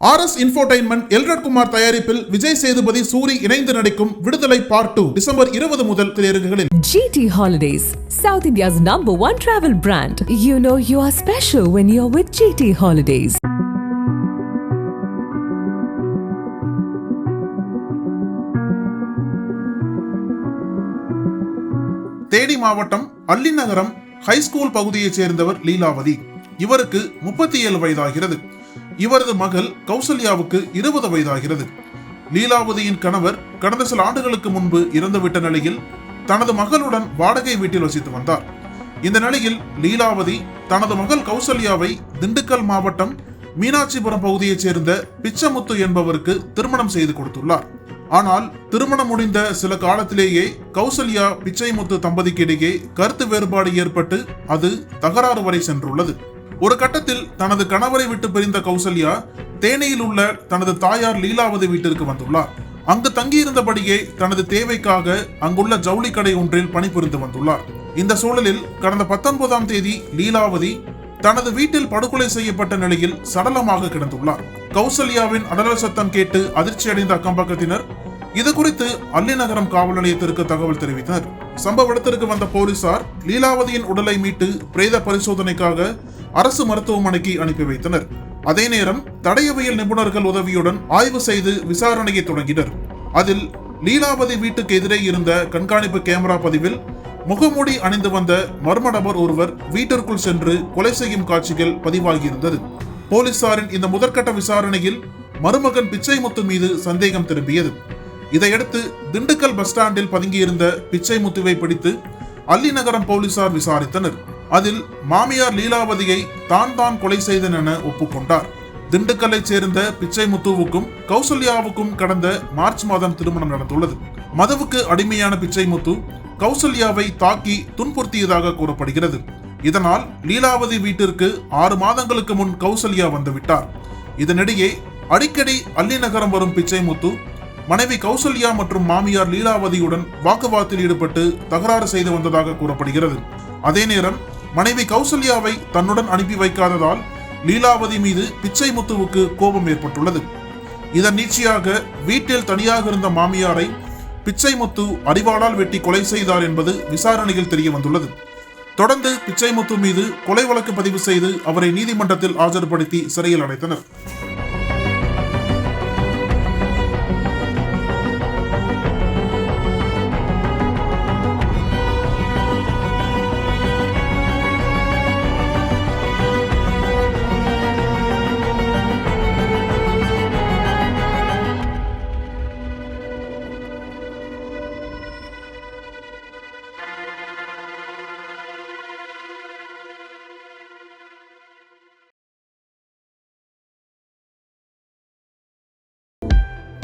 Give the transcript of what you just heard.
R S infotainment Elred Kumar தயாரிப்பில் விஜய் சேதுபதி சூரி இணைந்து நடிக்கும் விடுதலை பார்ட் டூ டிசம்பர் இருபது முதல் திரையரங்குகளில் GT Holidays, South India's number one travel brand. You know you are special when you're with GT Holidays. Theni மாவட்டம் Allinagaram high school பகுதியைச் சேர்ந்தவர் லீலாவதி இவருக்கு முப்பத்தி ஏழு வயதாகிறது இவரது மகள் கௌசல்யாவுக்கு இருபது வயதாகிறது. லீலாவதியின் கணவர் கடந்த சில ஆண்டுகளுக்கு முன்பு இறந்துவிட்ட நிலையில் தனது மகளுடன் வாடகை வீட்டில் வசித்து வந்தார். இந்த நிலையில் லீலாவதி தனது மகள் கௌசல்யாவை திண்டுக்கல் மாவட்டம் மீனாட்சிபுரம் பகுதியைச் சேர்ந்த பிச்சமுத்து என்பவருக்கு திருமணம் செய்து கொடுத்துள்ளார். ஆனால் திருமணம் முடிந்த சில காலத்திலேயே கௌசல்யா பிச்சைமுத்து தம்பதிக்கு இடையே கருத்து வேறுபாடு ஏற்பட்டு அது தகராறு வரை சென்றுள்ளது. ஒரு கட்டத்தில் தனது கணவரை விட்டு பிரிந்த கௌசல்யா தேனியில் உள்ள தனது தாயார் லீலாவதி வீட்டிற்கு வந்துள்ளார். அங்கு தங்கியிருந்தபடியே தனது தேவைக்காக அங்குள்ள ஜவுளி கடை ஒன்றில் பணிபுரிந்து வந்துள்ளார். இந்த சூழலில் கடந்த பத்தொன்பதாம் தேதி லீலாவதி தனது வீட்டில் படுகொலை செய்யப்பட்ட நிலையில் சடலமாக கிடந்துள்ளார். கௌசல்யாவின் அடல சத்தம் கேட்டு அதிர்ச்சியடைந்த அக்கம்பக்கத்தினர் இது குறித்து அல்லிநகரம் காவல் நிலையத்திற்கு தகவல் தெரிவித்தனர். சம்பவ இடத்திற்கு வந்த போலீசார் லீலாவதியின் உடலை மீட்டு பிரேத பரிசோதனைக்காக அரசு மருத்துவமனைக்கு அனுப்பி வைத்தனர். அதே நேரம் தடயவியல் நிபுணர்கள் உதவியுடன் ஆய்வு செய்து விசாரணையை தொடங்கினர். அதில் லீலாவதி வீட்டுக்கு எதிரே இருந்த கண்காணிப்பு கேமரா பதிவில் முகமூடி அணிந்து வந்த மர்ம நபர் ஒருவர் வீட்டிற்குள் சென்று கொலை செய்யும் காட்சிகள் பதிவாகியிருந்தது. போலீசாரின் இந்த முதற்கட்ட விசாரணையில் மருமகன் பிச்சைமுத்து மீது சந்தேகம் திரும்பியது. இதையடுத்து திண்டுக்கல் பஸ் ஸ்டாண்டில் பதுங்கியிருந்த பிச்சைமுத்துவை பிடித்து அல்லிநகரம் போலீசார் விசாரித்தனர். அதில் மாமியார் லீலாவதியை தான் தான் கொலை செய்தன் என ஒப்புக்கொண்டார். திண்டுக்கல்லைச் சேர்ந்த பிச்சைமுத்துவுக்கும் கௌசல்யாவுக்கும் கடந்த மார்ச் மாதம் திருமணம் நடந்துள்ளது. மதுவுக்கு அடிமையான பிச்சைமுத்து கௌசல்யாவை தாக்கி துன்புறுத்தியதாக கூறப்படுகிறது. இதனால் லீலாவதி வீட்டிற்கு ஆறு மாதங்களுக்கு முன் கௌசல்யா வந்துவிட்டார். இதனிடையே அடிக்கடி அல்லிநகரம் வரும் பிச்சைமுத்து மனைவி கௌசல்யா மற்றும் மாமியார் லீலாவதியுடன் வாக்குவாதத்தில் ஈடுபட்டு தகராறு செய்து வந்ததாக கூறப்படுகிறது. அதே நேரம் மனைவி கௌசல்யாவை தன்னுடன் அனுப்பி வைக்காததால் லீலாவதி மீது பிச்சைமுத்துவுக்கு கோபம் ஏற்பட்டுள்ளது. இதன் நீட்சியாக வீட்டில் தனியாக இருந்த மாமியாரை பிச்சைமுத்து அடிவாளால் வெட்டி கொலை செய்தார் என்பது விசாரணையில் தெரிய வந்துள்ளது. தொடர்ந்து பிச்சைமுத்து மீது கொலை வழக்கு பதிவு செய்து அவரை நீதிமன்றத்தில் ஆஜர்படுத்தி சிறையில் அடைத்தனர்.